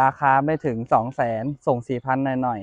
ราคาไม่ถึง2 0 0แสนส่ง4,000หน่อย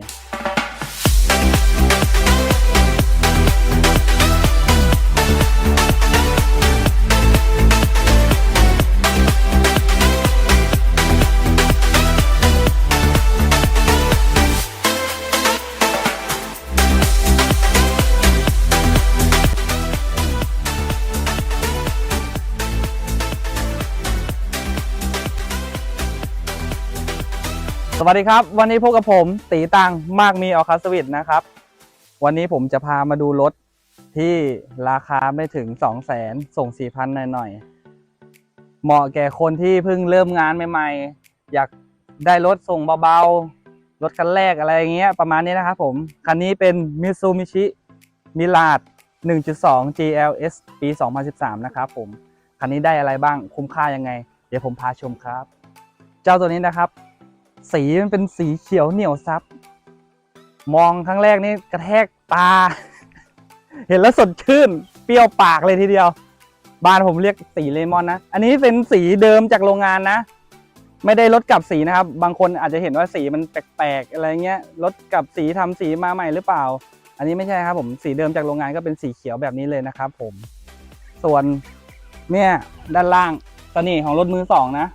วัสดีครับ วันนี้พบกับผมตีตังมากมีออคาสวิตนะครับ วันนี้ผมจะพามาดูรถที่ราคาไม่ถึง 2 0 0แสนส่ง 4,000หน่อยๆเหมาะแก่คนที่เพิ่งเริ่มงานใหม่ๆ อยากได้รถส่งเบาๆ รถคันแรกอะไรอย่างเงี้ยประมาณนี้นะครับผม คันนี้เป็น Mitsubishi Mirage 1.2 GLS ปี 2013 นะครับผม คันนี้ได้อะไรบ้างคุ้มค่ายังไง เดี๋ยวผมพาชมครับ เจ้าตัวนี้นะครับ สีมันเป็นสีเขียวเหนียวซับ มองครั้งแรกนี่กระแทกตา เห็นแล้วสดชื่น เปรี้ยวปากเลยทีเดียว บ้านผมเรียกสีเลมอนนะ อันนี้เป็นสีเดิมจากโรงงานนะ ไม่ได้ลดกลับสีนะครับ บางคนอาจจะเห็นว่าสีมันแปลกๆอะไรเงี้ย ลดกลับสีทำสีมาใหม่หรือเปล่า อันนี้ไม่ใช่ครับ ผมสีเดิมจากโรงงานก็เป็นสีเขียวแบบนี้เลยนะครับ ผม ส่วนเนี่ยด้านล่างเสน่ห์ของรถมือสองนะ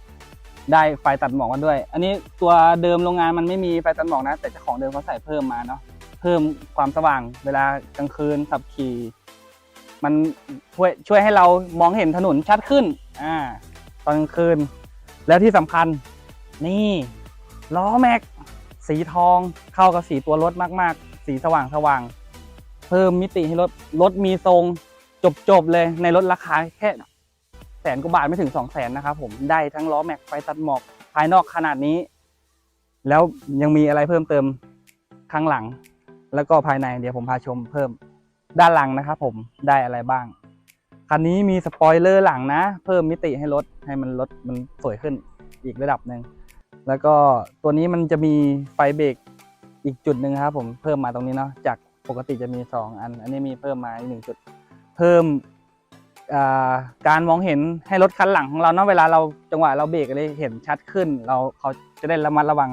ได้ไฟตัดหมอกมาด้วย อันนี้ตัวเดิมโรงงานมันไม่มีไฟตัดหมอกนะ แต่เจ้าของเดิมเขาใส่เพิ่มมาเนาะเพิ่มความสว่างเวลากลางคืนขับขี่ มันช่วยช่วยให้เรามองเห็นถนนชัดขึ้นอ่าตอนกลางคืน แล้วที่สำคัญ นี่ล้อแม็ก สีทองเข้ากับสีตัวรถมาก ๆ สีสว่างสว่างๆเพิ่มมิติให้รถรถมีทรงจบๆเลยในรถราคาแค่ นกว่าบาทไม่ถึงสองแสนนะครับผมได้ทั้งล้อแม็กไฟตัดหมอกภายนอกขนาดนี้ แล้วยังมีอะไรเพิ่มเติมข้างหลัง แล้วก็ภายในเดี๋ยวผมพาชมเพิ่มด้านหลังนะครับผมได้อะไรบ้างคันนี้มีสปอยเลอร์หลังนะ เพิ่มมิติให้รถให้มันรถมันสวยขึ้นอีกระดับหนึ่งแล้วก็ตัวนี้มันจะมีไฟเบรกอีกจุดหนึ่งครับผมเพิ่มมาตรงนี้เนาะจากปกติจะมีสองอัน อันนี้มีเพิ่มมาอีกหนึ่งจุด เพิ่ม การมองเห็นให้รถคันหลังของเราเนาะเวลาเราจังหวะเราเบรกอะไรเห็นชัดขึ้น เราเขาจะได้ระมัดระวัง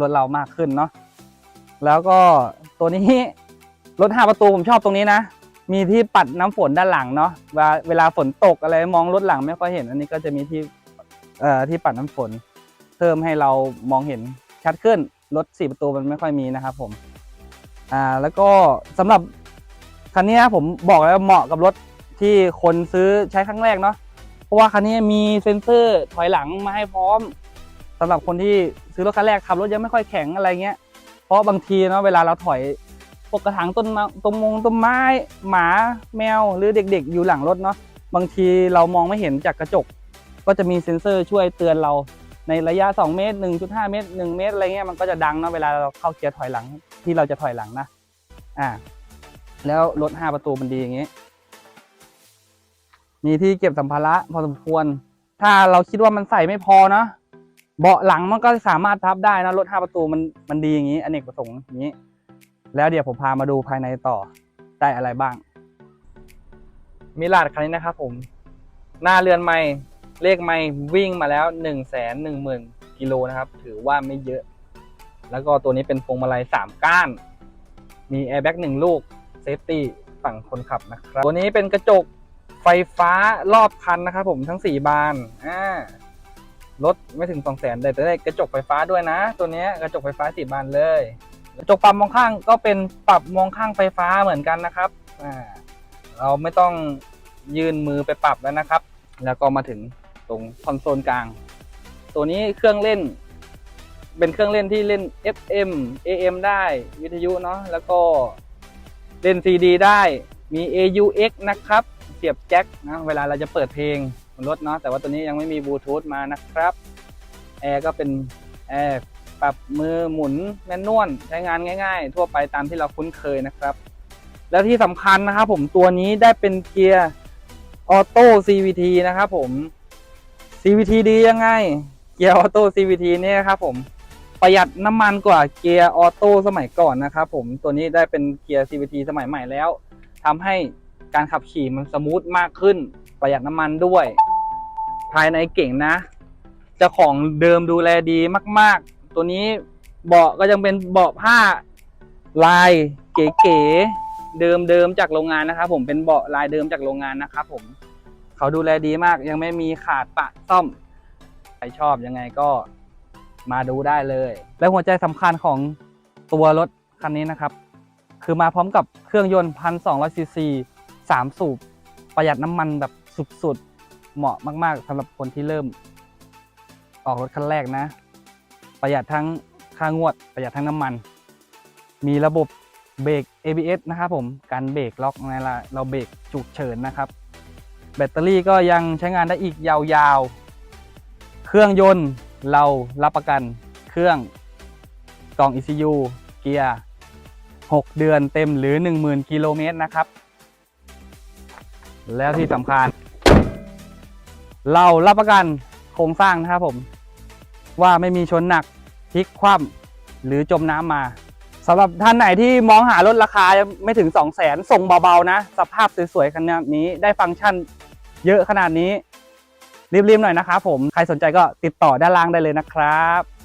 รถเรามากขึ้นเนาะแล้วก็ตัวนี้รถห้าประตูผมชอบตรงนี้นะ มีที่ปัดน้ำฝนด้านหลังเนาะเวลาเวลาฝนตกอะไรมองรถหลังไม่ค่อยเห็น อันนี้ก็จะมีที่เอ่อที่ปัดน้ำฝน เพิ่มให้เรามองเห็นชัดขึ้นรถสี่ประตูมันไม่ค่อยมีนะครับผมอ่าแล้วก็สำหรับคันนี้นะผมบอกแล้วเหมาะกับรถ ที่คนซื้อใช้ครั้งแรกเนาะเพราะว่าคันนี้มีเซ็นเซอร์ถอยหลังมาให้พร้อมสำหรับคนที่ซื้อรถคันแรกขับรถยังไม่ค่อยแข็งอะไรเงี้ย เพราะบางทีเนาะเวลาเราถอยพวกกระถางต้นม้ต้นมงต้นไม้หมาแมวหรือเด็กๆ อยู่หลังรถเนาะบางทีเรามองไม่เห็นจากกระจก ก็จะมีเซ็นเซอร์ช่วยเตือนเราในระยะ 2 เมตร 1.5 เมตร 1 เมตรอะไรเงี้ยมันก็จะดังเนาะเวลาเราเข้าเกียร์ถอยหลังที่เราจะถอยหลังนะอ่าแล้วรถ 5 ประตูมันดีอย่างงี้ มีที่เก็บสัมภาระพอสมควร ถ้าเราคิดว่ามันใส่ไม่พอนะเบาะหลังมันก็สามารถพับได้นะรถห้าประตูมันมันดีอย่างนี้อเนกประสงค์อย่างนี้ แล้วเดี๋ยวผมพามาดูภายในต่อได้อะไรบ้าง มิลาดคันนี้นะครับผมหน้าเรือนไม่เลขไม่วิ่งมาแล้วหนึ่งแสนหนึ่งหมื่นกิโลนะครับ ถือว่าไม่เยอะ แล้วก็ตัวนี้เป็นพวงมาลัยสามก้าน มีแอร์แบ็กหนึ่งลูกเซฟตี้ฝั่งคนขับนะครับ ตัวนี้เป็นกระจก ไฟฟ้ารอบคันนะครับผมทั้ง 4 บานอ่ารถไม่ถึง2 0 0 0 0 0แต่ได้กระจกไฟฟ้าด้วยนะ ตัวนี้กระจกไฟฟ้า 4 บานเลย กระจกปรับมองข้างก็เป็นปรับมองข้างไฟฟ้าเหมือนกันนะครับอ่าเราไม่ต้องยื่นมือไปปรับแล้วนะครับ แล้วก็มาถึงตรงคอนโซลกลาง ตัวนี้เครื่องเล่น เป็นเครื่องเล่นที่เล่น FM AM ได้วิทยุเนาะแล้วก็เล่น CD ได้มี AUX นะครับ เสียบแจ็คนะเวลาเราจะเปิดเพลงบนรถเนาะแต่ว่าตัวนี้ยังไม่มีบลูทูธมานะครับแอร์ก็เป็นแอร์ปรับมือหมุนแมนนวลใช้งานง่าย ๆ ทั่วไปตามที่เราคุ้นเคยนะครับ แล้วที่สำคัญนะครับผมตัวนี้ได้เป็นเกียร์ออโต้ CVT นะครับผม CVT ดียังไง เกียร์ออโต้ CVT เนี่ยครับผมประหยัดน้ำมันกว่าเกียร์ออโต้สมัยก่อนนะครับผมตัวนี้ได้เป็นเกียร์ CVT สมัยใหม่แล้วทำให้ การขับขี่มันสมูทมากขึ้น ประหยัดน้ำมันด้วย ภายในเก่งนะจ้าของเดิมดูแลดีมาก ๆ ตัวนี้เบาะก็ยังเป็นเบาะผ้าลายเก๋ๆเดิมๆจากโรงงานนะครับ ผมเป็นเบาะลายเดิมจากโรงงานนะครับ ผมเขาดูแลดีมาก ยังไม่มีขาดปะซ่อมใครชอบยังไงก็มาดูได้เลย และหัวใจสำคัญของตัวรถคันนี้นะครับ คือมาพร้อมกับเครื่องยนต์พันสองร้อยซีซี สามสูบประหยัดน้ำมันแบบสุดๆ เหมาะมาก ๆสำหรับคนที่เริ่ม ออกรถคันแรกนะ ประหยัดทั้งค่างวด ประหยัดทั้งน้ำมัน มีระบบเบรก ABS นะครับผมการเบรกล็อกในละเราเบรกฉุกเฉินนะครับ แบตเตอรี่ก็ยังใช้งานได้อีกยาวๆ เครื่องยนต์เรารับประกันเครื่องกล่อง ECU เกียร์ 6 เดือนเต็มหรือ 10,000 กิโลเมตรนะครับ แล้วที่สำคัญ เรารับประกันโครงสร้างนะครับผม ว่าไม่มีชนหนักพลิกคว่ำหรือจมน้ำมาสำหรับท่านไหนที่มองหารถราคาไม่ถึง 2 0 0แสนส่งเบาๆนะ สภาพสวยๆขนาดนี้ได้ฟังก์ชันเยอะขนาดนี้ รีบๆหน่อยนะครับผม ใครสนใจก็ติดต่อด้านล่างได้เลยนะครับ